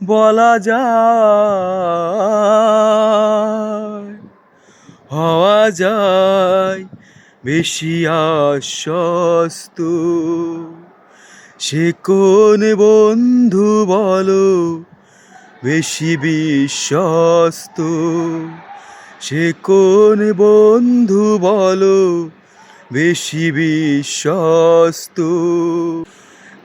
বলা যায়, হওয়া যায় বেশি আশ্বস্ত। সে কোন বন্ধু বলো বেশি বিশ্বস্ত। সে কোন বন্ধু বলো বেশি বিশ্বস্ত।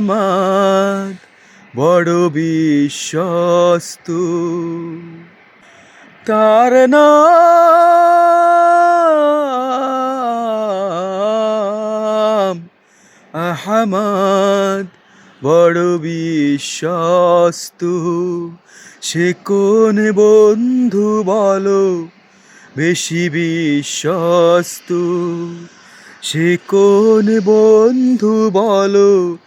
আহমদ বড় বিশ্বস্ত। তার আহমদ, বড় বিশ্বস্ত। সে কোন বন্ধু বলো, বেশি বিশ্বস্ত। সে কোন বন্ধু বলো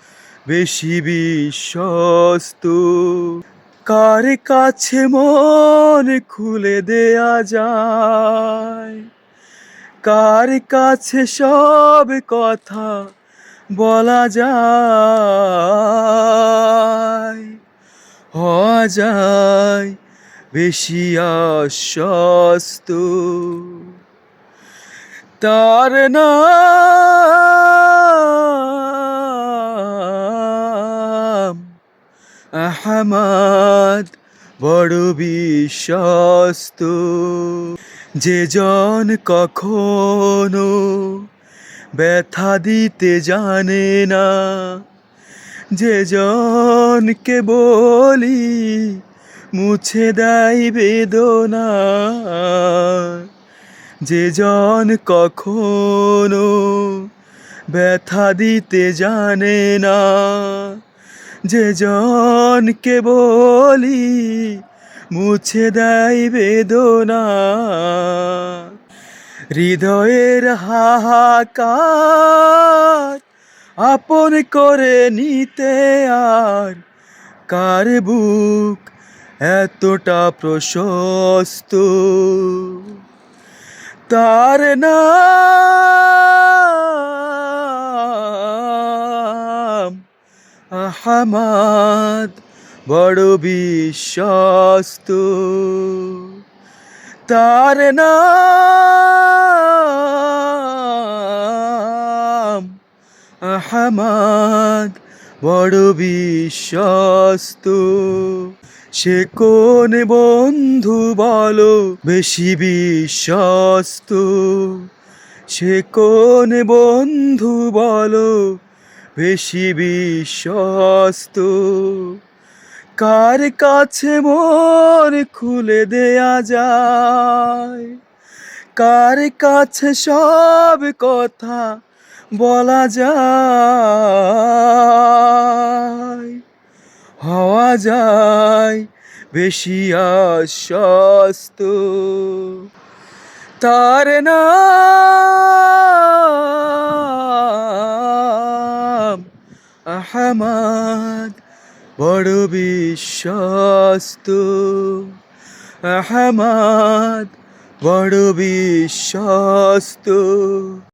বেশি বিশ্বস্ত। কার কাছে মন খুলে দেয়া যায়? কার কাছে সব কথা বলা যায়? হওয়া যায় বেশি আশ্বস্ত। তার নাম আহমদ, বড় বিশ্বস্ত। যে জন কখনো ব্যথা দিতে জানে না, যে জনকে বলি মুছে দেয় বেদনা। যে জন কখনো ব্যথা দিতে জানে না যে জনকে বলি, মুছে দেয় বেদনা। হৃদয়ের হাহাকার আপন করে নিতে আর কার বুক এতটা প্রশস্ত? তার নাম আহমদ বড় বিশ্বস্ত। তার নাম আহমদ বড় বিশ্বস্ত। সে কোন বন্ধু বলো বেশি বিশ্বস্ত? সে কোন বন্ধু বলো বেশি বিশ্বস্ত। কার কাছে মন খুলে দেয়া যায়? কার কাছে সব কথা বলা যায়? হওয়া যায় বেশি আশ্বস্ত। তার নাম বড় বিশ্বস্ত। আহমাদ বড় বিশ্বস্ত।